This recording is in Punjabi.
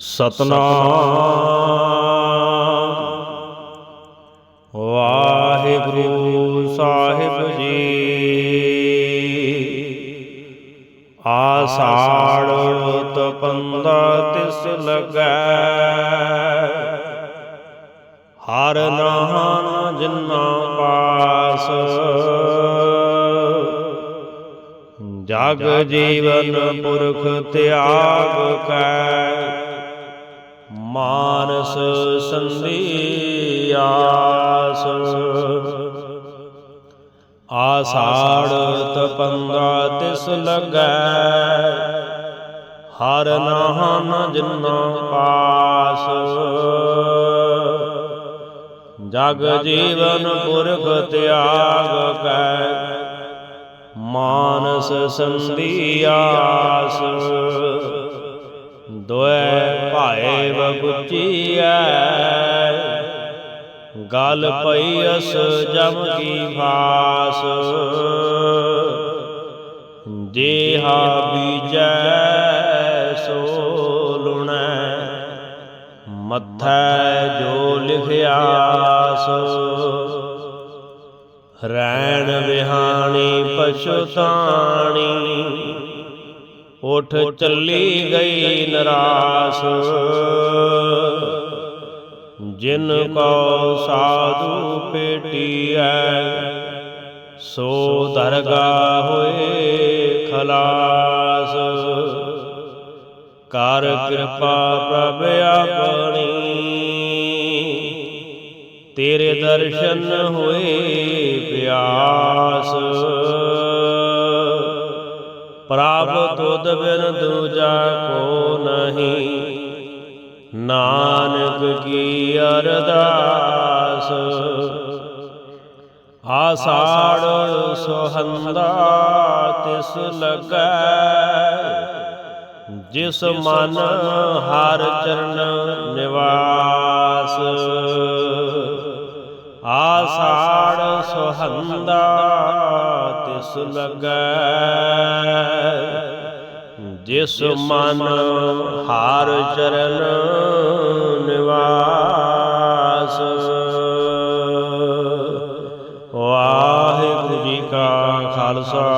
ਸਤਨਾਮ। ਵਾਹਿਗੁਰੂ ਸਾਹਿਬ ਜੀ। ਆਸਾੜ ਤਪੰਦਾ ਤਿਸ ਲਗੈ। ਹਰ ਨਾਮ ਜਿਨਾ ਪਾਸ। ਜਗ ਜੀਵਨ ਪੁਰਖ ਤਿਆਗ ਕੈ। ਮਾਨਸ ਸੰਧੀ ਆਸ ਆਸਾੜ ਤਪੰਦਾ ਤਿਸ ਲਗੈ, ਹਰ ਨਾਮ ਜਿਨਾ ਪਾਸ। ਜਗ ਜੀਵਨ ਪੁਰਖ ਤਿਆਗ ਕੈ, ਮਾਨਸ ਸੰਧੀ ਆਸ ਭਾਏ ਬਗੁਚੀਐ ਗਲ ਪਈ ਅਸ ਜਮ ਕੀ ਫਾਸ ਜੇਹਾ ਬੀਜੈ ਸੋ ਲੁਣੈ। ਮੱਥੈ ਜੋ ਲਿਖਿਆਸ ਰੈਣ ਵਿਹਾਣੀ ਪਛੁਤਾਣੀ ਉਠ ਚੱਲੀ ਗਈ ਨਰਾਸ। ਜਿਨ ਕੋ ਸਾਧੂ ਪੇਟੀਐ, ਸੋ ਦਰਗਾ ਹੋਏ ਖਲਾਸ। ਕਰ ਕਿਰਪਾ ਪ੍ਰਭ ਆਪਣੀ, ਤੇਰੇ ਦਰਸ਼ਨ ਹੋਏ ਪਿਆਸ। ਪ੍ਰਭ ਤੁਧ ਬਿਨ ਦੂਜਾ ਕੋ ਨਹੀਂ ਨਾਨਕ ਕੀ ਅਰਦਾਸ? ਆਸਾੜ ਸੁਹੰਦਾ ਤਿਸ ਲਗੈ, ਜਿਸ ਮਨ ਹਰ ਚਰਨ ਨਿਵਾਸ। ਆਸਾੜ ਸੁਹੰਦਾ ਤਿਸ ਲਗੈ, ਜਿਸ ਮਨ ਹਾਰ ਚਰਨ ਵਾਹਿਗੁਰੂ ਜੀ ਕਾ ਖਾਲਸਾ